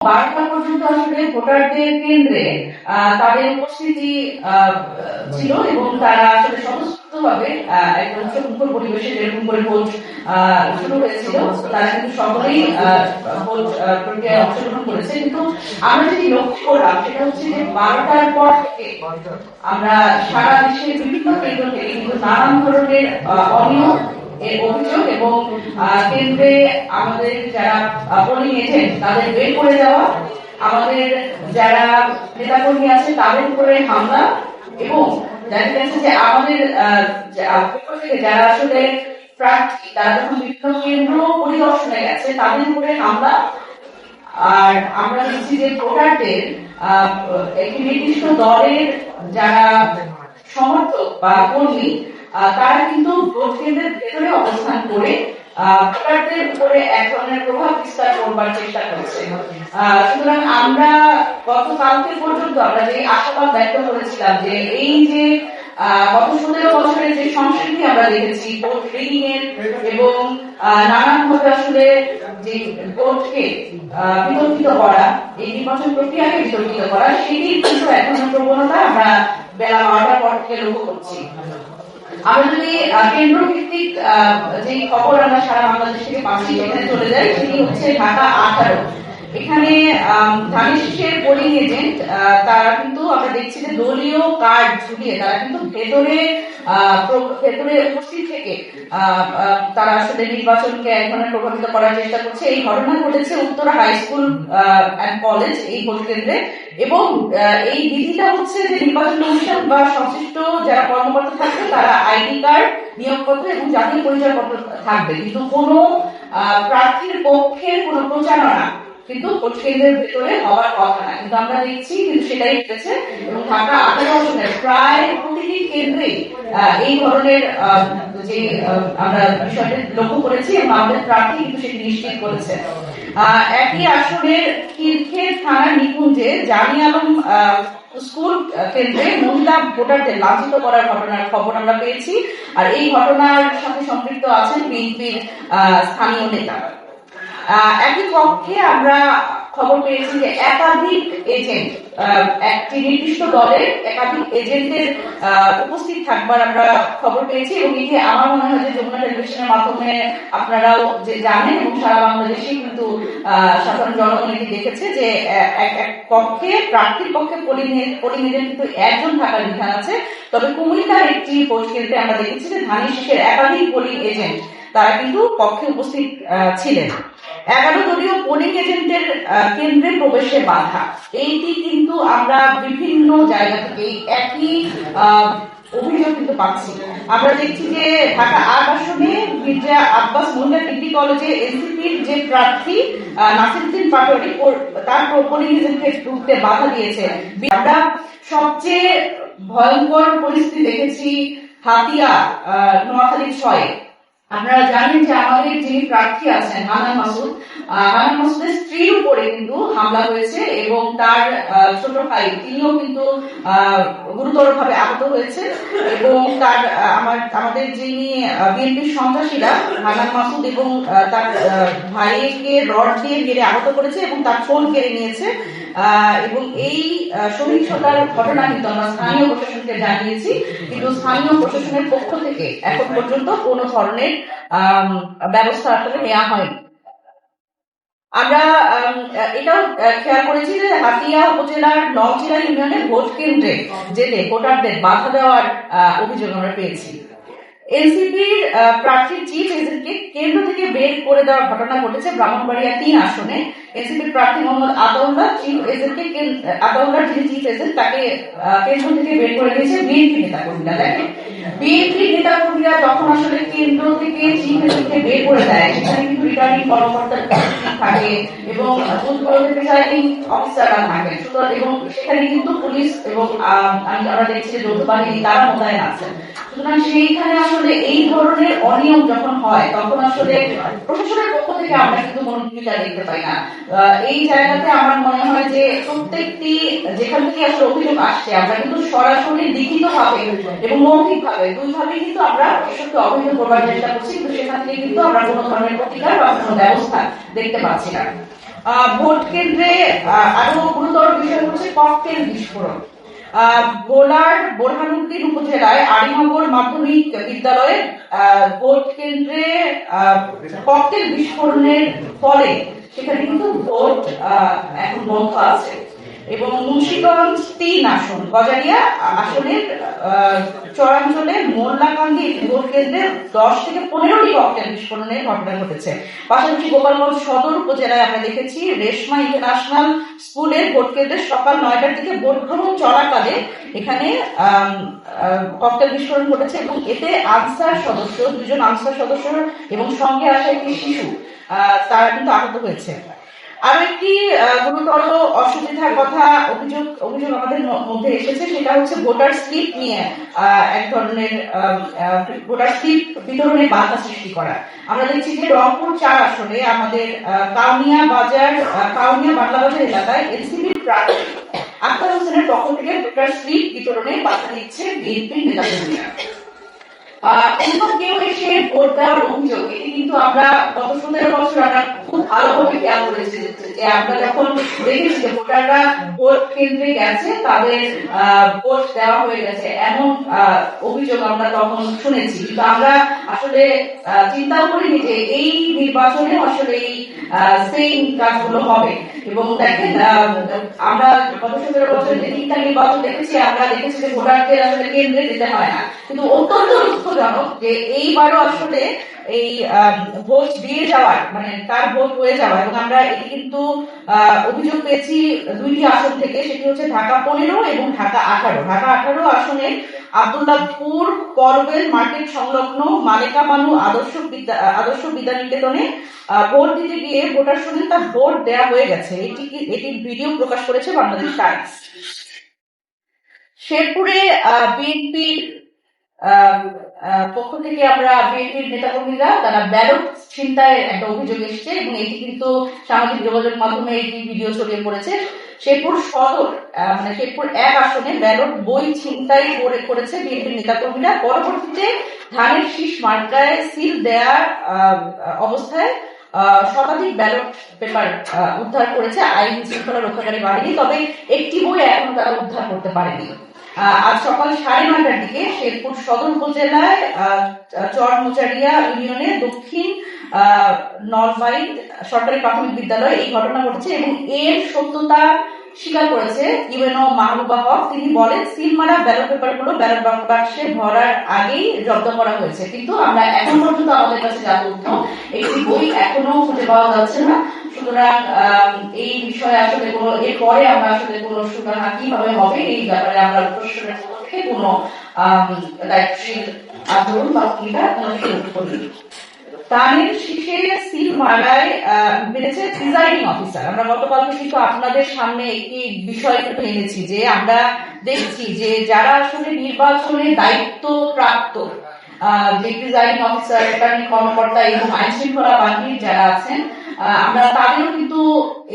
বারোটা পর্যন্ত আসলে ভোটারদের কেন্দ্রে তাদের উপস্থিতি ছিল এবং তারা আসলে স্বতঃস্ফূর্তভাবে আহ, একদম মুখর পরিবেশে যেরকম করে ভোট শুরু হয়েছিল তারা কিন্তু সকলেই ভোট প্রক্রিয়ায় অংশগ্রহণ করেছে। কিন্তু আমরা যেটি লক্ষ্য করলাম সেটা হচ্ছে যে বারোটার পর থেকে আমরা সারা দেশের বিভিন্ন কেন্দ্র থেকে কিন্তু নানান ধরনের অনিয়ম এর অভিযোগ এবং কেন্দ্রে আমাদের যারা পোলিং এজেন্ট তাদের বের করে দেওয়া, আমাদের যারা নেতাকর্মী আছে, তাদের উপরে হামলা এবং দেখা গেছে যে আমাদের যারা আসলে প্রার্থী, তারা যখন বিভিন্ন কেন্দ্র পরিদর্শনে গেছে, তাদের উপরে হামলা। আর আমরা দেখছি যে ভোটারদের একটি নির্দিষ্ট দলের যারা সমর্থক বা কর্মী তারা কিন্তু ভোট কেন্দ্রের ভেতরে অবস্থান করে ভোটারদের উপরে এক ধরনের প্রভাব বিস্তার করবার চেষ্টা করছে। সুতরাং আমরা পর্যন্ত আমরা যে আশাবাদ ব্যক্ত করেছিলাম যে এই যে গত সতেরো বছরের যে সংস্কৃতি আমরা দেখেছি, ভোট রিগিং এর এবং নানানভাবে আসলে যে ভোটকে বিতর্কিত করা, এই নির্বাচন প্রক্রিয়াকে বিতর্কিত করা, সেটির কিন্তু এখন প্রবণতা আমরা বেলা বারোটার পর থেকে লক্ষ্য করছি। আমরা যদি আহ, কেন্দ্র ভিত্তিক আহ, যে খবর আমরা সারা বাংলাদেশ থেকে পাচ্ছি সেখানে চলে যাই সেটি হচ্ছে ঢাকা আঠারো। এখানে ধানের পোলিং এজেন্ট তারা কিন্তু আমরা দেখছি যে দলীয় কার্ড ঝুলিয়ে তারা কিন্তু ভেতরে ভেতরে উপস্থিত থেকে তারা আসলে নির্বাচনকে এক ধরনের প্রভাবিত করার চেষ্টা করছে। এই ঘটনা ঘটেছে Uttara high school and college এই ভোট কেন্দ্রে এবং এই বিধিটা হচ্ছে যে নির্বাচন কমিশন বা সংশ্লিষ্ট যারা কর্মকর্তা থাকবে, তারা আইডি কার্ড, নিয়োগপত্র এবং জাতীয় পরিচয়পত্র থাকবে। কিন্তু কোনো প্রার্থীর পক্ষের কোনো প্রচারণা কিন্তু কেন্দ্রের ভেতরে হওয়ার কথা না। কিন্তু আমরা দেখছি, কিন্তু সেটাই ঘটেছে। এবং ঢাকা আঠারো আসনের প্রায় প্রতিটি কেন্দ্রে এই ধরনের যে আমরা বিষয়টি লক্ষ্য করেছি এবং আমাদের প্রার্থী কিন্তু সেটি নিশ্চিত করেছে। একই আসনের কিরখের থানা নিকুঞ্জে জামি আলম স্কুল কেন্দ্রে মহিলা ভোটারদের লাঞ্ছিত করার ঘটনার খবর আমরা পেয়েছি। আর এই ঘটনার সাথে সম্পৃক্ত আছেন বিএনপির স্থানীয় নেতা একই পক্ষে আমরা খবর পেয়েছি যে একাধিক এজেন্ট একটি নির্দিষ্ট দলের একাধিক এজেন্টের উপস্থিত থাকবার আমরা খবর পেয়েছি এবং এটি আমার মনে হয় যে যমুনা টেলিভিশনের মাধ্যমে আপনারাও যে জানেন এবং সারা বাংলাদেশে কিন্তু সাধারণ জনগণ এটি দেখেছে যে এক এক পক্ষে, প্রার্থীর পক্ষে পোলিং পোলিং কিন্তু একজন থাকার বিধান আছে। তবে কুমিল্লার একটি ভোট কেন্দ্রে আমরা দেখেছি যে ধানের শীষের একাধিক পোলিং এজেন্ট তারা কিন্তু পক্ষে উপস্থিত ছিলেন। এগারো দলীয় পোলিং এজেন্টের কেন্দ্রে প্রবেশে বাধা। এইটি কিন্তু আমরা বিভিন্ন জায়গা থেকে একই অভিযোগ কিন্তু পাচ্ছি। আমরা দেখছি যে ঢাকা আট আসনে মির্জা আব্বাস মহিলা ডিগ্রি কলেজে এনসিপির যে প্রার্থী নাসিরুদ্দিন পাটোয়ারি তার পোলিং এজেন্টকে ঢুকতে বাধা দিয়েছে। আমরা সবচেয়ে ভয়ঙ্কর পরিস্থিতি দেখেছি হাতিয়া নোয়াখালী ছয়। আপনারা জানেন যে আমাদের যিনি প্রার্থী আছেন হানান মাসুদ হানান মাসুদের স্ত্রীর উপরে কিন্তু হামলা হয়েছে এবং তার ছোট ভাই তিনিও কিন্তু গুরুতর ভাবে আহত হয়েছে এবং তার আমার, আমাদের যিনি বিএনপির সন্ত্রাসীরা হানান মাসুদ এবং তার ভাইকে রড দিয়ে মেরে আহত করেছে এবং তার ফোন কেড়ে নিয়েছে এবং এই সহিংসতার ঘটনা কিন্তু আমরা স্থানীয় প্রশাসনকে জানিয়েছি, কিন্তু স্থানীয় প্রশাসনের পক্ষ থেকে এখন পর্যন্ত কোনো ধরনের ব্যবস্থা আসলে নেওয়া হয়নি। আমরা আম, এটাও খেয়াল করেছি যে হাতিয়া উপজেলার নওচিরা ইউনিয়নের ভোট কেন্দ্রে যেতে ভোটারদের বাধা দেওয়ার অভিযোগ আমরা পেয়েছি। এনসিপির প্রার্থী চিফ এজেন্টকে কেন্দ্র থেকে বের করে দেওয়ার ঘটনা ঘটেছে ব্রাহ্মণবাড়িয়া তিন আসনে। এনসিপির প্রার্থী মোহাম্মদ আতাউল্লাহ চিফ এজেন্টকে আতাউল্লাহ যিনি চিফ এজেন্ট তাকে কেন্দ্র থেকে বের করে দিয়েছে বিএনপি নেতা কর্মীরা দেখেন? বিএনপি নেতা কর্মীরা যখন আসলে কেন্দ্র থেকে চিফ এজেন্টকে বের করে দেয়, সেখানে কিন্তু রিটার্নিং কর্মকর্তার থাকে এবং প্রিসাইডিং অফিসাররা থাকেন। সুতরাং এবং সেখানে কিন্তু পুলিশ এবং আমি আমরা দেখছি যৌথ বাহিনী, তারা মোতায়েন আছেন। সুতরাং সেইখানে আসলে এই ধরনের অনিয়ম যখন হয়, তখন আসলে প্রশাসনের পক্ষ থেকে আমরা কিন্তু কোনো ভূমিকা দেখতে পাই না। এই জায়গাতে আমার মনে হয় যে প্রত্যেকটি, যেখান থেকে আসলে অভিযোগ আসছে, আমরা কিন্তু সরাসরি লিখিত ভাবে এবং মৌখিক ভাবে দুই ভাবে কিন্তু আমরা এসবকে অভিযোগ করবার চেষ্টা করছি, কিন্তু সেখান থেকে কিন্তু আমরা কোনো ধরনের প্রতিকার বা কোনো ব্যবস্থা দেখতে পাচ্ছি না। ভোট কেন্দ্রে আরও গুরুতর বিষয় হচ্ছে ককটেল বিস্ফোরণ। ভোলার বোরহানুদ্দিন উপজেলায় আরিনগর মাধ্যমিক বিদ্যালয়ে ভোট কেন্দ্রে ককটেল বিস্ফোরণের ফলে সেখানে কিন্তু ভোট এখন বন্ধ আছে। এবং মুন্সিগঞ্জ তিন আসন গজারিয়া আসনের আহ, চরাঞ্চলে মোল্লাকান্দি ভোট কেন্দ্রে দশ থেকে পনেরোটি ককটেল বিস্ফোরণের ঘটনা ঘটেছে। পাশাপাশি গোপালগঞ্জ সদর উপজেলায় আমরা দেখেছি রেশমা ইন্টারন্যাশনাল স্কুলের ভোট কেন্দ্রে সকাল নয়টার দিকে ভোট গ্রহণ চলাকালে এখানে ককটেল বিস্ফোরণ ঘটেছে এবং এতে আনসার সদস্য দুজন আনসার সদস্য এবং সঙ্গে আসা একটি শিশু। তারা কিন্তু আহত হয়েছে। আরও একটি গুরুতর অসুবিধার কথা অভিযোগ অভিযোগ আমাদের মধ্যে এসেছে, সেটা হচ্ছে ভোটার স্লিপ নিয়ে এক ধরনের ভোটার স্লিপ বিতরণে বাধা সৃষ্টি করা। আমরা দেখছি যে রংপুর চার আসনে আমাদের কাউনিয়া বাজার কাউনিয়া বাংলা বাজার এলাকায় এনসিপির প্রার্থী আক্তার হোসেনের পক্ষ থেকে ভোটার স্লিপ বিতরণে বাধা দিচ্ছে বিএনপি নেতাকর্মীরা অন্য কেউ এসে ভোট দেওয়ার অভিযোগ এটি কিন্তু আমরা গত সতেরো বছর আমরা খুব ভালোভাবে খেয়াল করেছি যে- আমরা যখন দেখেছি যে ভোটাররা ভোট কেন্দ্রে গেছে তাদের ভোট দেওয়া হয়ে গেছে এমন অভিযোগ আমরা তখন শুনেছি। কিন্তু আমরা আসলে আহ, চিন্তাও করিনি যে এই নির্বাচনে আসলে এই সেম কাজগুলো হবে। এবং দেখেন আমরা গত সতেরো বছর যে তিনটা নির্বাচন দেখেছি আমরা দেখেছি যে ভোটারদের আসলে কেন্দ্রে যেতে হয় না। কিন্তু অত্যন্ত দুঃখজনক যে এইবারও আসলে এই ভোট দিয়ে যাওয়ার মানে তার ভোট হয়ে যাওয়া, এবং আমরা এটি কিন্তু অভিযোগ পেয়েছি দুইটি আসন থেকে, সেটি হচ্ছে ঢাকা পনেরো এবং ঢাকা আঠারো। ঢাকা আঠারো আসনে আবদুল্লাহপুর করবেল মার্কেট সংলগ্ন মানু আদর্শ বিদ্যা, আদর্শ ভোট দিতে গিয়ে ভোটার শুনে তার ভোট দেয়া হয়ে গেছে। এটি এটির ভিডিও প্রকাশ করেছে বাংলাদেশ টাইমস। শেরপুরে বিএনপির পক্ষ থেকে আমরা বিএনপির নেতাকর্মীরা তারা ব্যালট ছিনতাইয়ের একটা অভিযোগ এসছে এবং এটি কিন্তু সামাজিক যোগাযোগ মাধ্যমে এটি ভিডিও ছড়িয়ে পড়েছে। শেরপুর সদর মানে শেরপুর এক আসনে ব্যালট বই ছিনতাই করে করেছে বিএনপির নেতাকর্মীরা। পরবর্তীতে ধানের শীষ মার্কায় সিল আহ, অবস্থায় শতাধিক ব্যালট পেপার উদ্ধার করেছে আইন শৃঙ্খলা রক্ষাকারী বাহিনী। তবে একটি বই এখনও তারা উদ্ধার করতে পারেনি। আজ সকাল সাড়ে নয়টার দিকে শেরপুর সদর উপজেলায় চরমুচারিয়া ইউনিয়নে দক্ষিণ নরবাই সরকারি প্রাথমিক বিদ্যালয়ে এই ঘটনা ঘটেছে এবং এর সত্যতা স্বীকার করেছে ইউএনও মাহবুবা হক। তিনি বলেন সিল মারা ব্যালট পেপারগুলো ব্যালট বাক্সে ভরার আগেই জব্দ করা হয়েছে। কিন্তু আমরা এখন পর্যন্ত আমাদের কাছে যা তথ্য, একটি বই এখনও খুঁজে পাওয়া যাচ্ছে না। সুতরাং এই বিষয়ে আসলে কোনো, এরপরে আমরা আসলে কোনো কীভাবে হবে এই ব্যাপারে আমরা পক্ষে কোনো দায়িত্বশীল আন্দোলন বা শুরু তানের বেড়েছে প্রিজাইডিং অফিসার। আমরা কিন্তু আপনাদের সামনে একটি বিষয় কিন্তু এনেছি যে আমরা দেখছি যে যারা আসলে নির্বাচনে দায়িত্ব প্রাপ্ত যে প্রিজাইডিং অফিসার কর্মকর্তা এবং আইন শৃঙ্খলা বাহিনীর যারা আছেন আমরা তাদেরও কিন্তু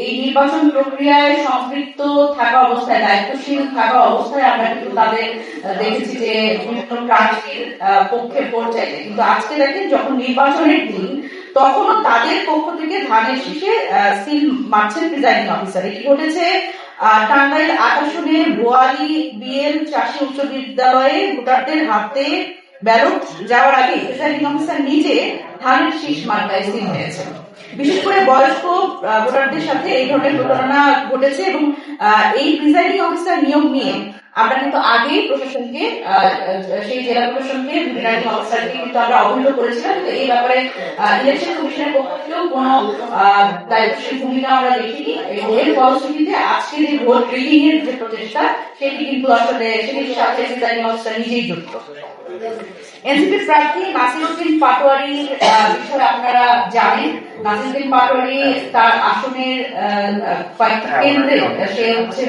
এই নির্বাচন প্রক্রিয়ায় সম্পৃক্ত থাকা অবস্থায়, দায়িত্বশীল থাকা অবস্থায় আমরা কিন্তু তাদের দেখেছি যে বিভিন্ন প্রার্থীর পক্ষে চাইতে কিন্তু আজকে দেখেন যখন নির্বাচনের দিন, তখনও তাদের পক্ষ থেকে ধানের শীষে সিল মারছেন প্রিজাইডিং অফিসার। এটি ঘটেছে টাঙ্গাইল আসনে বোয়ালি বিএল চাষী উচ্চ বিদ্যালয়ে ভোটারদের হাতে ব্যালট যাওয়ার আগে প্রিজাইডিং অফিসার নিজে ধানের শীষ মার্কায় সিল হয়েছে বিশেষ করে বয়স্ক ভোটারদের সাথে এই ধরনের প্রতারণা ঘটেছে এবং এই প্রিজাইডিং অফিসার নিয়োগ নিয়ে আমরা কিন্তু আগেই প্রশাসনকে সেই জেলা প্রশাসনকে প্রিজাইডিং অফিসারকে কিন্তু আমরা অবহিত করেছিলাম। কিন্তু এই ব্যাপারে ইলেকশন কমিশনের পক্ষ থেকেও কোনো দায়িত্বশীল ভূমিকা আমরা দেখিনি। এর ফলশ্রুতিতে আজকে যে ভোট রিডিং এর যে প্রচেষ্টা, সেটি কিন্তু আসলে সেটির সাথে প্রিজাইডিং অফিসার নিজেই যুক্ত। এনসিপি প্রার্থী নাসিরুদ্দিন পাটোয়ারির বিষয়ে আপনারা জানেন। নাসিরুদ্দিন পাটোয়ারি তার আসনের কয়েকটি কেন্দ্রে সে হচ্ছে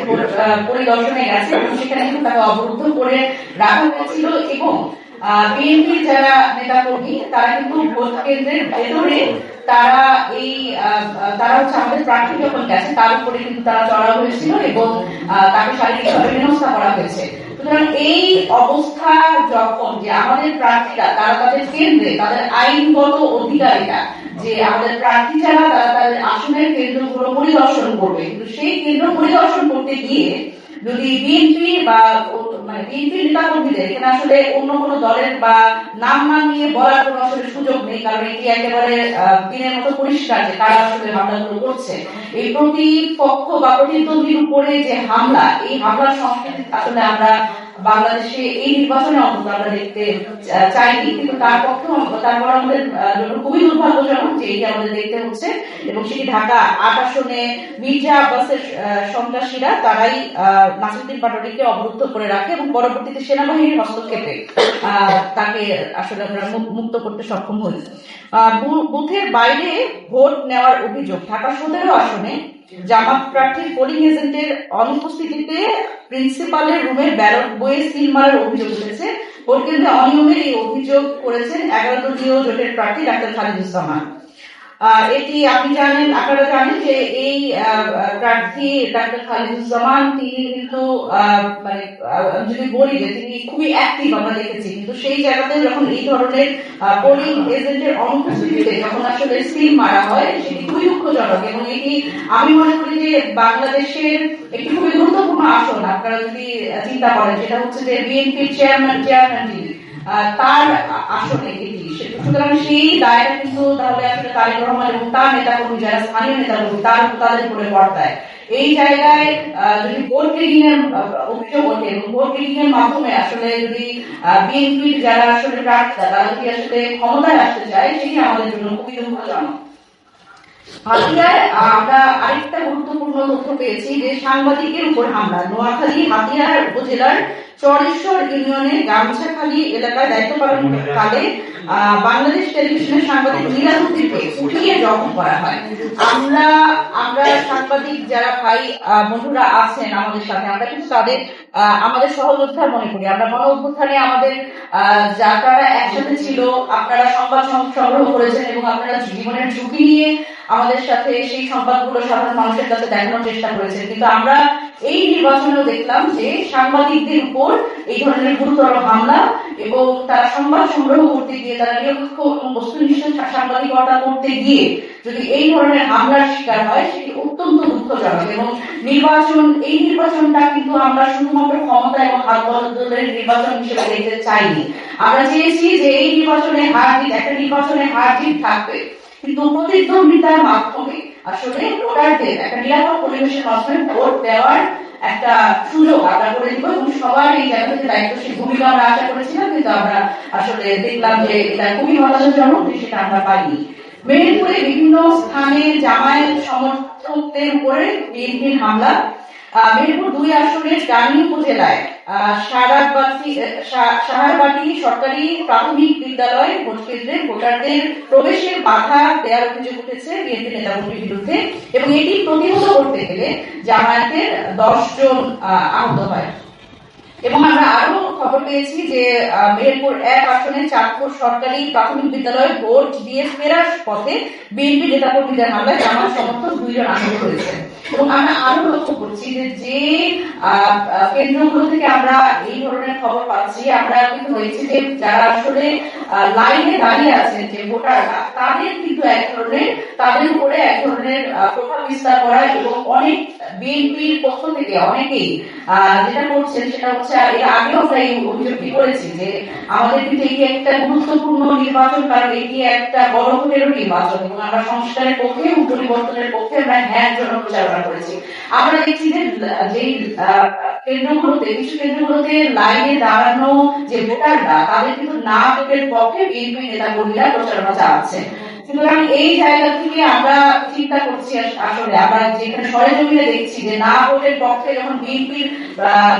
পরিদর্শনে গেছে এবং সেখানে তাকে অবরুদ্ধ করে রাখা হয়েছিল এবং বিএনপির যারা নেতাকর্মী তারা কিন্তু ভোট কেন্দ্রের ভেতরে তারা এই তারা হচ্ছে আমাদের প্রার্থী যখন গেছে তার উপরে কিন্তু তারা চড়া হয়েছিল এবং তাকে শারীরিকভাবে হেনস্থা করা হয়েছে। সুতরাং এই অবস্থা যখন যে আমাদের প্রার্থীরা, তারা তাদের কেন্দ্রে, তাদের আইনগত অধিকারিতা যে আমাদের প্রার্থী যারা তারা তাদের আসনের কেন্দ্রগুলো পরিদর্শন করবে। কিন্তু সেই কেন্দ্র পরিদর্শন করতে গিয়ে যদি বিএনপি বা মানে বিএনপি এখানে আসলে অন্য কোনো দলের বা নাম না নিয়ে বলার কোনো আসলে সুযোগ নেই, কারণ এটি একেবারে দিনের মতো পরিষ্কার যে কারা আসলে হামলাগুলো করছে। এই প্রতিপক্ষ বা প্রতিদ্বন্দ্বীর উপরে যে হামলা, এই হামলার সংস্কৃতি আসলে আমরা বাংলাদেশে এই নির্বাচনে অন্তত আমরা দেখতে চাইনি, কিন্তু তার পক্ষে তারপর আমাদের জন্য খুবই দুর্ভাগ্যজনক যে এটি আমাদের দেখতে হচ্ছে এবং সেটি ঢাকা আট আসনে মির্জা আব্বাসের সন্ত্রাসীরা তারাই নাসিরুদ্দিন পাটোয়ারিকে অবরুদ্ধ করে রাখে এবং পরবর্তীতে সেনাবাহিনীর হস্তক্ষেপে তাকে আসলে আমরা মুক্ত করতে সক্ষম হই। বুথের বাইরে ভোট নেওয়ার অভিযোগ ঢাকা সতেরো আসনে জামাত প্রার্থীর পোলিং এজেন্টের অনুপস্থিতিতে প্রিন্সিপালের রুমের ব্যালট বইয়ে সিল মারার অভিযোগ উঠেছে। ভোট কেন্দ্রে অনিয়মের এই অভিযোগ করেছেন এগারো দলীয় জোটের প্রার্থী ডাক্তার খালিদুজ্জামান। এটি আপনি জানেন আপনারা জানেন যে এই প্রার্থী ডাক্তার খালিদুজ্জামান তিনি কিন্তু মানে যদি বলি যে তিনি খুবই অ্যাক্টিভ আমরা দেখেছি কিন্তু সেই জায়গাতে যখন এই ধরনের পোলিং এজেন্টের অনুপস্থিতিতে যখন আসলে সিল মারা হয় সেটি খুবই দুঃখজনক এবং এটি আমি মনে করি যে বাংলাদেশের একটি খুবই গুরুত্বপূর্ণ আসন। আপনারা যদি চিন্তা করেন সেটা হচ্ছে যে বিএনপির চেয়ারম্যান চেয়ারম্যান যিনি আহ, তার আসনে এটি সুতরাং সেই দায়টা কিন্তু তাহলে আসলে তারেক রহমান এবং তার নেতা কর্মী যারা স্থানীয় নেতা কর্মী তার তাদের উপরে বর্তায় এই জায়গায় যদি ভোট রিগিং এর অভিযোগ ওঠে এবং ভোট রিগিং এর মাধ্যমে আসলে যদি বিএনপির যারা আসলে প্রার্থী তারা যদি আসলে ক্ষমতায় আসতে চায়, সেটি আমাদের জন্য খুবই দুঃখজনক। হাতিয়ার আমরা আরেকটা গুরুত্বপূর্ণ তথ্য পেয়েছি যে সাংবাদিকের উপর হামলা। নোয়াখালী হাতিয়ার উপজেলার চরেশ্বর গামছাখালী এলাকায় দায়িত্ব পালনকালে আহ, বাংলাদেশ টেলিভিশনের সাংবাদিক উঠিয়ে জখম করা হয়। আমরা আমরা সাংবাদিক যারা ভাই বন্ধুরা আছেন আমাদের সাথে আমরা কিন্তু তাদের আমাদের সহযোদ্ধা মনে করি। আমরা গণ অভ্যুত্থানে আমাদের যারা একসাথে ছিল আপনারা সংবাদ সংগ্রহ করেছেন এবং আপনারা জীবনের ঝুঁকি নিয়ে আমাদের সাথে সেই সংবাদগুলো সাধারণ মানুষের কাছে দেখানোর চেষ্টা করেছেন। কিন্তু আমরা এই নির্বাচনেও দেখলাম যে সাংবাদিকদের উপর এই ধরনের গুরুতর হামলা এবং তারা সংবাদ সংগ্রহ করতে গিয়ে তারা নিরপেক্ষ এবং বস্তুনিষ্ঠ সাংবাদিকতা করতে গিয়ে যদি এই ধরনের হামলার শিকার হয়, সেটি অত্যন্ত দুঃখজনক এবং নির্বাচন, এই নির্বাচনটা কিন্তু আমরা শুধুমাত্র ক্ষমতা এবং হাত বদলের নির্বাচন হিসেবে দেখতে চাইনি। আমরা চেয়েছি যে এই নির্বাচনে হার জিত, একটা নির্বাচনে হার জিত থাকবে। কিন্তু প্রতিদ্বন্দ্বিতার মাধ্যমে আসলে ভোটারদের একটা নিরাপদ পরিবেশের মাধ্যমে ভোট দেওয়ার একটা সুযোগ আমরা করে দিব এবং সবার এই জায়গা থেকে দায়িত্বশীল ভূমিকা আমরা আশা করেছিলাম, কিন্তু আমরা আসলে দেখলাম যে এটা খুবই হতাশাজনক যে সেটা আমরা পাইনি। মেহেরপুরে বিভিন্ন স্থানে জামায়াত সমর্থকদের উপরে বিএনপির হামলা। মেহেরপুর দুই আসনের গানী উপজেলায় সাহারবাটি সরকারি প্রাথমিক বিদ্যালয়, ভোট কেন্দ্রে ভোটারদের প্রবেশের বাধা দেওয়ার অভিযোগ উঠেছে বিএনপি নেতাকর্মীর বিরুদ্ধে এবং এটি প্রতিহত করতে গেলে জামায়াতের দশ জন আহত হয়। এবং আমরা আরও খবর পেয়েছি যে মেহেরপুর এক আসনে চাঁদপুর সরকারি প্রাথমিক বিদ্যালয়ে ভোট দিয়ে ফেরার পথে বিএনপি নেতাকর্মীদের হামলায় জামাত সমর্থক দুইজন আহত হয়েছে এবং আমরা আরও লক্ষ্য করছি যে যে কেন্দ্রগুলো থেকে আমরা এই ধরনের খবর পাচ্ছি, আমরা কিন্তু হয়েছে যে যারা আসলে লাইনে দাঁড়িয়ে আছেন যে ভোটাররা, তাদের কিন্তু এক ধরনের, তাদের উপরে এক ধরনের প্রভাব বিস্তার করা এবং অনেক বিএনপির পক্ষ থেকে অনেকেই যেটা করছেন সেটা হচ্ছে এর আগেও আমরা এই অভিযোগটি করেছি যে আমাদের কিন্তু এটি একটা গুরুত্বপূর্ণ নির্বাচন, কারণ এটি একটা বড় ভোটেরও নির্বাচন এবং আমরা সংস্কারের পক্ষে পরিবর্তনের পক্ষে আমরা হ্যাঁ জন্য প্রচারণা করেছি আমরা দেখছি যে যেই কেন্দ্রগুলোতে কিছু কেন্দ্রগুলোতে লাইনে দাঁড়ানো যে ভোটাররা তাদের কিন্তু না ভোটের পক্ষে বিএনপি নেতা কর্মীরা প্রচারণা চালাচ্ছে। সুতরাং এই জায়গা থেকে আমরা চিন্তা করছি আসলে আমরা যেখানে সরেজমিনে দেখছি যে না ভোটের পক্ষে যখন বিএনপির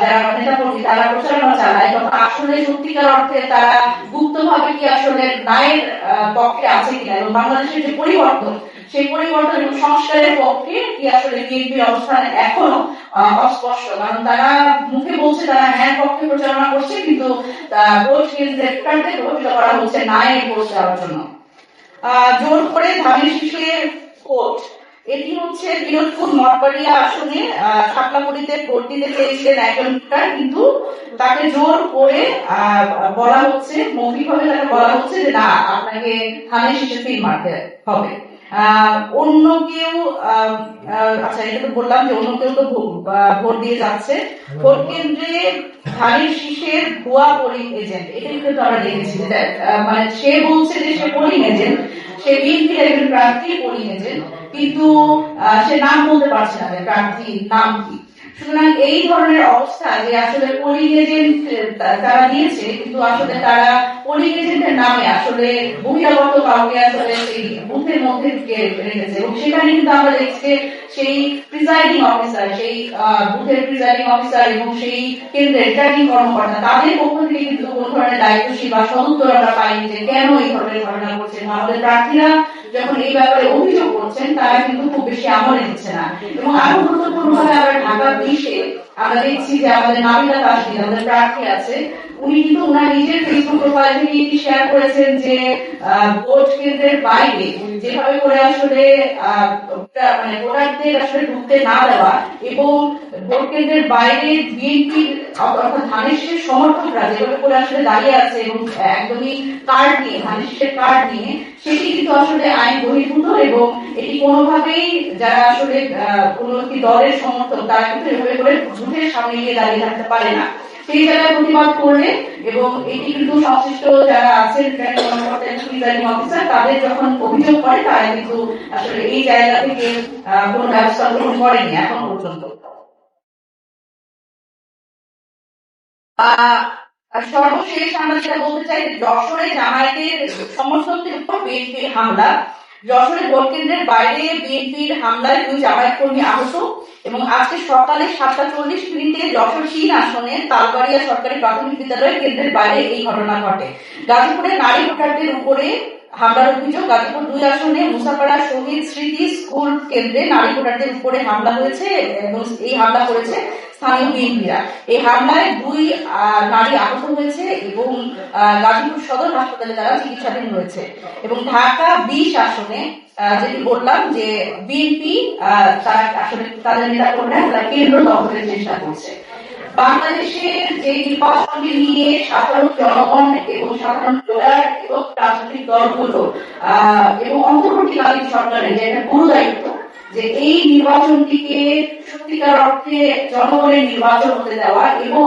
যারা নেতা কর্মী তারা প্রচারণা চালায় তখন আসলে সত্যিকার অর্থে তারা গুপ্তভাবে কি আসলে ন্যায়ের আহ, পক্ষে আছে কিনা এবং বাংলাদেশের যে পরিবর্তন সেই পরিবর্তন সংস্কারের পক্ষে কি আসলে বিএনপির অবস্থান এখনও অস্পষ্ট? কারণ তারা মুখে বলছে তারা হ্যাঁ পক্ষে প্রচারণা করছে, কিন্তু প্রভাবিত করা হচ্ছে ন্যায়ের ভোট দেওয়ার জন্য। জোর করে ভোট, এটি হচ্ছে বিনোদপুর মঠবাড়িয়া আসনে শাপলামুড়িতে ভোট দিতে চেয়েছিলেন একজন কিন্তু তাকে জোর করে বলা হচ্ছে, মৌখিকভাবে তাকে বলা হচ্ছে যে না, আপনাকে ধানের শীষে তিন মারতে হবে। অন্য কেউ আচ্ছা এটা তো বললাম যে অন্য কেউ তো ভোট দিয়ে যাচ্ছে। ভোট কেন্দ্রে ধানের শীষের ভুয়া পোলিং এজেন্ট এটাই কিন্তু আমরা দেখেছি আহ, মানে সে বলছে যে সে পোলিং এজেন্ট সে বিএনপির একজন প্রার্থী পোলিং এজেন্ট কিন্তু সে নাম বলতে পারছে না যে প্রার্থীর নাম কি। সুতরাং এই ধরনের অবস্থা যে আসলে পোলিং এজেন্ট তারা দিয়েছে কিন্তু আসলে তারা পোলিং নামে, আসলে বহিরাগত কাউকে আসলে সেই বুথের মধ্যে রেখেছে এবং সেখানে কিন্তু আমরা দেখছি সেই প্রিজাইডিং অফিসার সেই বুথের প্রিজাইডিং অফিসার এবং সেই কেন্দ্রের রিটার্নিং কর্মকর্তা, তাদের পক্ষ থেকে কিন্তু কোনো ধরনের দায়িত্বশীল বা সদুত্তর আমরা পাইনি যে কেন এই ধরনের ঘটনা ঘটছে। আমাদের প্রার্থীরা যখন এই ব্যাপারে অভিযোগ করছেন, তারা কিন্তু খুব বেশি আমলে নিচ্ছে না। এবং আরও গুরুত্বপূর্ণভাবে আবার ঢাকা বিশে আমরা দেখছি যে আমাদের নাবিলা তাসির আমাদের প্রার্থী আছে উনি কিন্তু ওনার নিজের ফেসবুক প্রোফাইল থেকে এটি শেয়ার করেছেন যে ভোট কেন্দ্রের বাইরে যেভাবে করে আসলে মানে ভোটারদের আসলে ঢুকতে না দেওয়া এবং ভোট কেন্দ্রের বাইরে বিএনপির অর্থাৎ ধানের সমর্থকরা যেভাবে করে আসলে দাঁড়িয়ে আছে এবং একদমই কার্ড নিয়ে, ধানের শীষের কার্ড নিয়ে, সেটি কিন্তু আসলে আইন বহির্ভূত এবং এটি কোনোভাবেই যারা আসলে কোনো দলের সমর্থক, তারা কিন্তু এভাবে করে ভোটের সামনে গিয়ে দাঁড়িয়ে থাকতে পারে না। সেই জায়গায় প্রতিবাদ করলে এবং এটি কিন্তু সংশ্লিষ্ট যারা আছেন তাদের যখন অভিযোগ করে, তারা কিন্তু আসলে এই জায়গা থেকে কোনো ব্যবস্থা গ্রহণ করেনি এখন পর্যন্ত। সর্বশেষ আমরা যেটা বলতে চাই, যশোরে জামায়াতের সমর্থকদের উপর বিএনপির হামলা। যশোরে ভোট কেন্দ্রের বাইরে বিএনপির হামলায় দুই জামায়াত কর্মী আহত। এবং আজকে সকালে সাতটা চল্লিশ মিনিটে যশোর সিন আসনে তালবাড়িয়া সরকারি প্রাথমিক বিদ্যালয়ের কেন্দ্রের বাইরে এই ঘটনা ঘটে। গাজীপুরে নারী ভোটারদের উপরে হামলার অভিযোগ। গাজীপুর দুই আসনে মুসাপাড়া শহীদ স্মৃতি স্কুল কেন্দ্রে নারী ভোটারদের উপরে হামলা হয়েছে এবং এই হামলা করেছে বিএনপিরা এই হামলায় দুই নারী আহত হয়েছে এবং গাজীপুর সদর হাসপাতালে তারা চিকিৎসাধীন রয়েছে। এবং ঢাকা বিশ আসনে যেটি বললাম যে বিএনপি তাদের নেতা কর্মীরা তারা কেন্দ্র দখলের চেষ্টা করছে। বাংলাদেশের যে নির্বাচনকে নিয়ে সাধারণ জনগণ এবং সাধারণ ভোটার এবং রাজনৈতিক দলগুলো এবং অন্তর্বর্তীকালীন সরকারের যে একটা গুরু দায়িত্ব যে এই নির্বাচনটিকে সত্যিকার অর্থে জনগণের নির্বাচন হতে দেওয়া এবং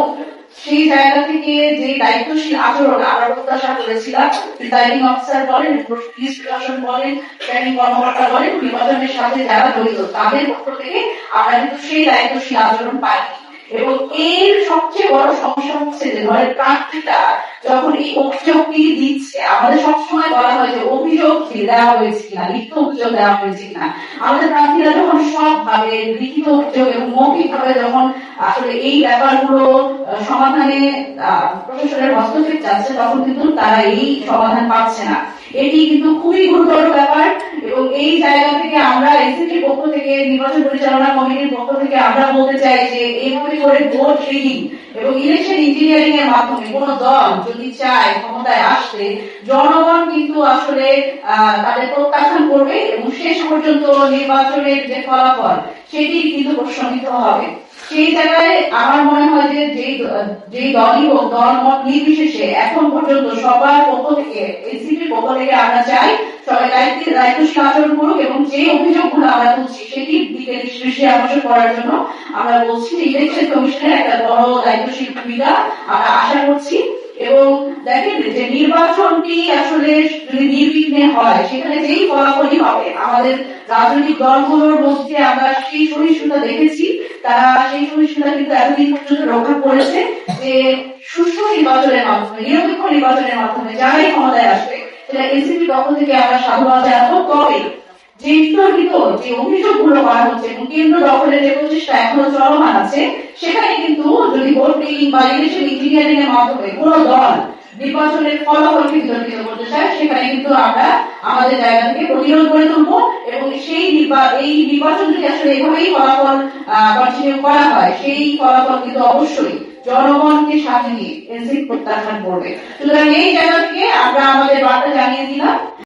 সেই জায়গা থেকে যে দায়িত্বশীল আচরণ আমরা প্রত্যাশা করেছিলাম প্রিসাইডিং অফিসার বলেন পুলিশ প্রশাসন বলেন কর্মকর্তা বলেন, নির্বাচনের সাথে যারা জড়িত, তাদের পক্ষ থেকে আমরা কিন্তু সেই দায়িত্বশীল আচরণ পাইনি। এবং এর সবচেয়ে বড় সমস্যা হচ্ছে যে ধরেন প্রার্থীটা যখন এই অভিযোগটি দিচ্ছে, আমাদের সবসময় বলা হয় যে অভিযোগ দেওয়া হয়েছে কিনা, লিখিত অভিযোগ দেওয়া হয়েছে কিনা। আমাদের প্রার্থীরা যখন সবভাবে লিখিত অভিযোগ এবং মৌখিক ভাবে যখন আসলে এই ব্যাপারগুলো সমাধানে প্রশাসনের হস্তক্ষেপ চাচ্ছে, তখন কিন্তু তারা এই সমাধান পাচ্ছে না। এটি কিন্তু খুবই গুরুতর ব্যাপার এবং এই জায়গা থেকে আমরা এসিপির পক্ষ থেকে, নির্বাচন পরিচালনা কমিটির পক্ষ থেকে আমরা বলতে চাই যে এইভাবে করে ভোট রিডিং এবং ইলেকশন ইঞ্জিনিয়ারিং এর মাধ্যমে কোন দল যদি চায়, ক্ষমতায় আসতে জনগণ কিন্তু আসলে তাদের প্রত্যাখ্যান করবে এবং শেষ পর্যন্ত নির্বাচনের যে ফলাফল, সেটি কিন্তু প্রশ্নবিদ্ধ হবে। সেই জায়গায় আমার মনে হয় যে যেই দলই হোক দল মত নির্বিশেষে এখন পর্যন্ত সবার পক্ষ থেকে, এনসিপির পক্ষ থেকে আমরা চাই, সবাই দায়িত্ব, দায়িত্বশীল আচরণ করুক এবং যে অভিযোগগুলো আমরা তুলছি সেটির দিকে দৃষ্টি আকর্ষণ করার জন্য আমরা বলছি ইলেকশন কমিশনের একটা বড় দায়িত্বশীল ভূমিকা। আমরা আশা করছি এবং দেখেন যে নির্বাচনটি আসলে যদি নির্বিঘ্নে হয়, সেখানে যেই ফলাফলই হবে, আমাদের রাজনৈতিক দলগুলোর মধ্যে আমরা সেই সহিষ্ণুতা দেখেছি, তারা সেই সহিষ্ণুতা কিন্তু এতদিন পর্যন্ত রক্ষা করেছে যে সুষ্ঠু নির্বাচনের মাধ্যমে, নিরপেক্ষ নির্বাচনের মাধ্যমে যারাই ক্ষমতায় আসবে, সেটা এনসিপি পক্ষ থেকে আমরা সাধুবাদ জানাব। তবে যে বিতর্কিত যে অভিযোগগুলো করা হচ্ছে এবং কেন্দ্র দখলের যে প্রচেষ্টা এখনও চলমান আছে, সেখানে কিন্তু যদি ভোট টেকিং বা ইলেকশন ইঞ্জিনিয়ারিং এর মাধ্যমে কোন দল নির্বাচনের ফলাফলকে বিতর্কিত করতে চায়, সেখানে কিন্তু আমরা আমাদের জায়গা থেকে প্রতিরোধ করে তুলবো এবং সেই এই নির্বাচন যদি আসলে এভাবেই ফলাফল কন্টিনিউ করা হয়, সেই ফলাফল কিন্তু অবশ্যই জনগণকে সাথে নিয়ে এনসিপি প্রত্যাখ্যান করবে। সুতরাং এই জায়গা থেকে আমরা আমাদের বার্তা জানিয়ে দিলাম।